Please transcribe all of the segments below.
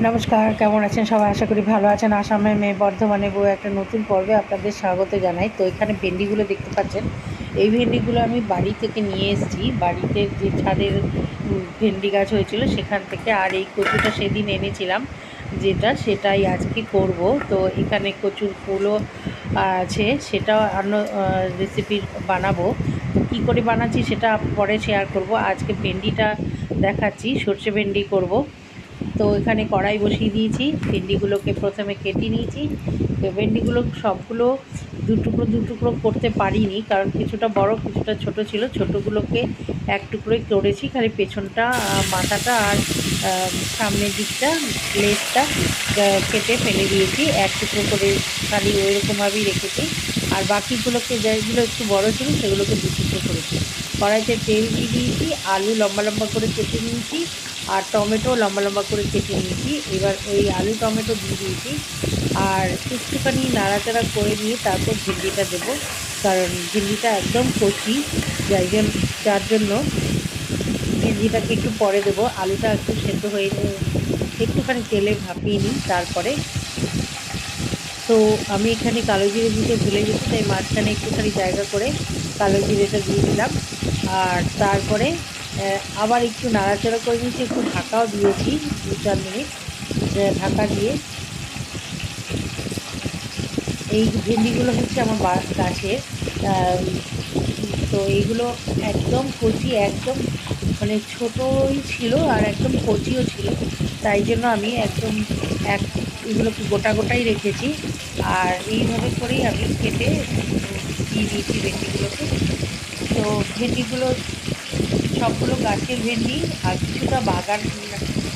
নমস্কার, কেমন আছেন সবাই? আশা করি ভালো আছেন। আসামে মেয়ে বর্ধমানে বউ একটা নতুন পর্বে আপনাদের স্বাগত জানাই। তো এখানে ভেন্ডিগুলো দেখতে পাচ্ছেন। এই ভেন্ডিগুলো আমি বাড়ি থেকে নিয়ে এসেছি। বাড়িতে যে ছাদের ভেন্ডি গাছ হয়েছিল সেখান থেকে আর এই কচুটা সেদিন এনেছিলাম। যেটা সেটাই আজকে করব। তো এখানে কচুর ফুলও আছে। সেটাও অন্য রেসিপি বানাবো। কী করে বানাচ্ছি সেটা পরে শেয়ার করব। আজকে ভেন্ডিটা দেখাচ্ছি। সর্ষে ভেন্ডি করব। তো এখানে কড়াই বসিয়ে দিয়েছি, ভেন্ডিগুলোকে প্রথমে কেটে নিয়েছি। তো ভেন্ডিগুলো সবগুলো দু টুকরো দু টুকরো করতে পারিনি, কারণ কিছুটা বড়, কিছুটা ছোট ছিল। ছোটোগুলোকে এক টুকরোই করেছি, খালি পেছনটা মাথাটা আর সামনের দিকটা, লেজটা কেটে ফেলে দিয়েছি। এক টুকরো করে খালি ওই রকমভাবেই রেখেছি। আর বাকিগুলোকে যেগুলো একটু বড় ছিল, সেগুলোকে দু টুকরো করেছি। কড়াইতে তেল দিয়ে দিয়েছি, আলু লম্বা লম্বা করে কেটে নিয়েছি। আর টমেটো লম্বা লম্বা করে কেটে নিয়েছি। এবার ওই আলু টমেটো দিয়ে দিয়েছি। আর একটুখানি নাড়াচাড়া করে নিয়ে তারপর ভেন্ডিটা দেবো। কারণ ভেন্ডিটা একদম কচি যাই যার জন্য ভেন্ডিটাকে একটু পরে দেবো। আলুটা একটু সেদ্ধ হয়ে একটুখানি তেলে ভাপিয়ে নিই তারপরে। তো আমি এখানে কালো জিরে দিতে ভুলে গেছি, তাই মাঝখানে একটুখানি জায়গা করে কালো জিরেটা দিয়ে দিলাম। আর তারপরে আবার একটু নাড়াচাড়া করে নিয়েছি, একটু ঢাকাও দিয়েছি, দু চার মিনিট ঢাকা দিয়ে। এই ভেন্ডিগুলো হচ্ছে আমার গাছের তো এইগুলো একদম কচি, একদম মানে ছোটোই ছিল আর একদম কচিও ছিল। তাই জন্য আমি একদম এক, এগুলোকে গোটা গোটাই রেখেছি। আর এইভাবে করেই আমি কেটে দিয়ে দিয়েছি ভেন্ডিগুলোকে। তো ভেন্ডিগুলো সবগুলো গাছের ভেন্ডি আর কিছুটা বাগান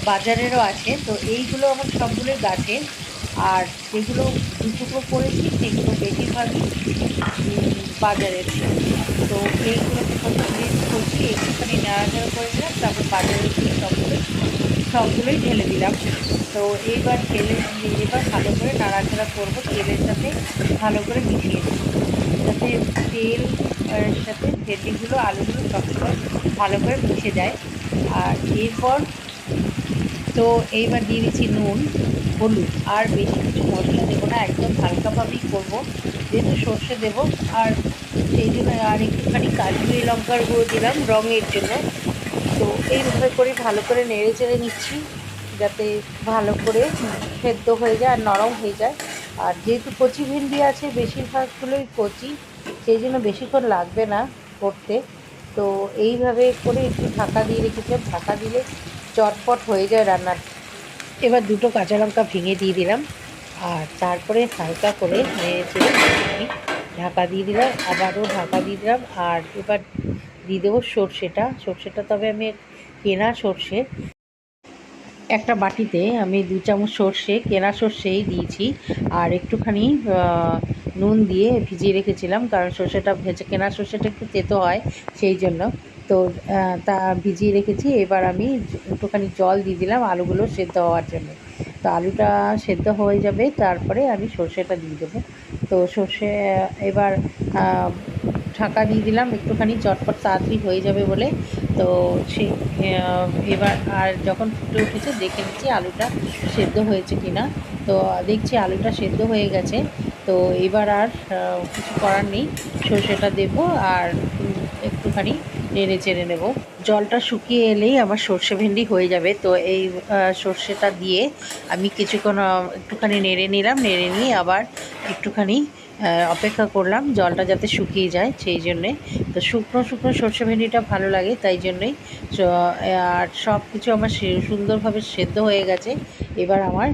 বাজারেরও আছে। তো এইগুলো আমার সবগুলোই গাছের আর যেগুলো দু টুকরো করেছি, সেগুলো বেশিরভাগই বাজারের। তো প্রথমে করছি, একটুখানি নাড়াচাড়া করে দিলাম তারপর বাজারে দিয়ে সবগুলো সবগুলোই ঢেলে দিলাম। তো এইবার ঢেলে এবার ভালো করে নাড়াচাড়া করব, তেলের সাথে ভালো করে মিশিয়ে দেবো যাতে তেল সাথে ভেন্ডিগুলো, আলুগুলো সবসময় ভালো করে মিশে যায়। আর এরপর তো এইবার দিয়ে দিচ্ছি নুন, হলুদ। আর বেশি কিছু মশলা দেবো না, একদম হালকাভাবেই করব। যেহেতু সর্ষে দেবো, আর সেই জন্য আর একটুখানি কাশ্মীরি লঙ্কার গুঁড়ো দিলাম রঙের জন্য। তো এইভাবে করে ভালো করে নেড়ে চেড়ে নিচ্ছি, যাতে ভালো করে সেদ্ধ হয়ে যায় আর নরম হয়ে যায়। আর যেহেতু কচি ভেন্ডি আছে, বেশিরভাগগুলোই কচি। সেই জন্য বেশিক্ষণ লাগবে না করতে। তো এইভাবে করে একটু ঢাকা দিয়ে রেখেছিলাম ঢাকা দিলে চটপট হয়ে যায় রান্নার। এবার দুটো কাঁচা লঙ্কা ভেঙে দিয়ে দিলাম। আর তারপরে হালকা করে ঢাকা দিয়ে দিলাম, আবারও ঢাকা দিয়ে দিলাম। আর এবার দিয়ে দেবো সর্ষেটা। সর্ষেটা তবে আমি কেনা সর্ষে। একটা বাটিতে আমি দু চামচ সর্ষে, কেনা সর্ষেই দিয়েছি। আর একটুখানি নুন দিয়ে ভিজিয়ে রেখেছিলাম, কারণ সর্ষেটা ভেজে কেনা সর্ষেটা একটু তেতো হয় সেই জন্য। তো তা ভিজিয়ে রেখেছি, এবার আমি একটুখানি জল দিয়ে দিলাম আলুগুলো সেদ্ধ হওয়ার জন্য। তো আলুটা সেদ্ধ হয়ে যাবে, তারপরে আমি সর্ষেটা দিয়ে দেবো। তো সর্ষে, এবার ঢাকা দিয়ে দিলাম, একটুখানি চটপট তাড়াতাড়ি হয়ে যাবে বলে। তো সে এবার আর যখন ফুটে উঠেছে, দেখে নিচ্ছি আলুটা সেদ্ধ হয়েছে কি না তো দেখছি আলুটা সেদ্ধ হয়ে গেছে। তো এবার আর কিছু করার নেই। সর্ষেটা দেবো আর একটুখানি নেড়ে চেড়ে নেব। জলটা শুকিয়ে এলেই আমার সর্ষে ভেন্ডি হয়ে যাবে। তো এই সর্ষেটা দিয়ে আমি কিছুক্ষণ একটুখানি নেড়ে নিলাম। নেড়ে নিয়ে আবার একটুখানি অপেক্ষা করলাম জলটা যাতে শুকিয়ে যায় সেই জন্যে। তো শুকনো শুকনো সর্ষে ভেন্ডিটা ভালো লাগে তাই জন্যই। আর সব কিছু আমার সুন্দরভাবে সেদ্ধ হয়ে গেছে। এবার আমার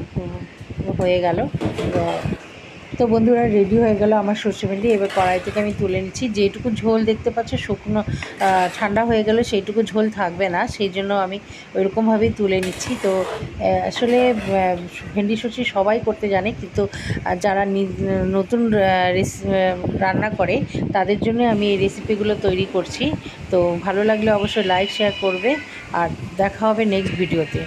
হয়ে গেল। তো বন্ধুরা রেডি হয়ে গেল আমার সর্ষে ভেন্ডি। এবার কড়াই থেকে আমি তুলে নিচ্ছি। যেটুকু ঝোল দেখতে পাচ্ছ, শুকনো ঠান্ডা হয়ে গেলে, সেইটুকু ঝোল থাকবে না। সেই জন্য আমি ওইরকমভাবেই তুলে নিচ্ছি। তো আসলে ভেন্ডি, সর্ষে সবাই করতে জানে, কিন্তু যারা নতুন রান্না করে, তাদের জন্য আমি এই রেসিপিগুলো তৈরি করছি। তো ভালো লাগলে অবশ্যই লাইক শেয়ার করবে। আর দেখা হবে নেক্সট ভিডিওতে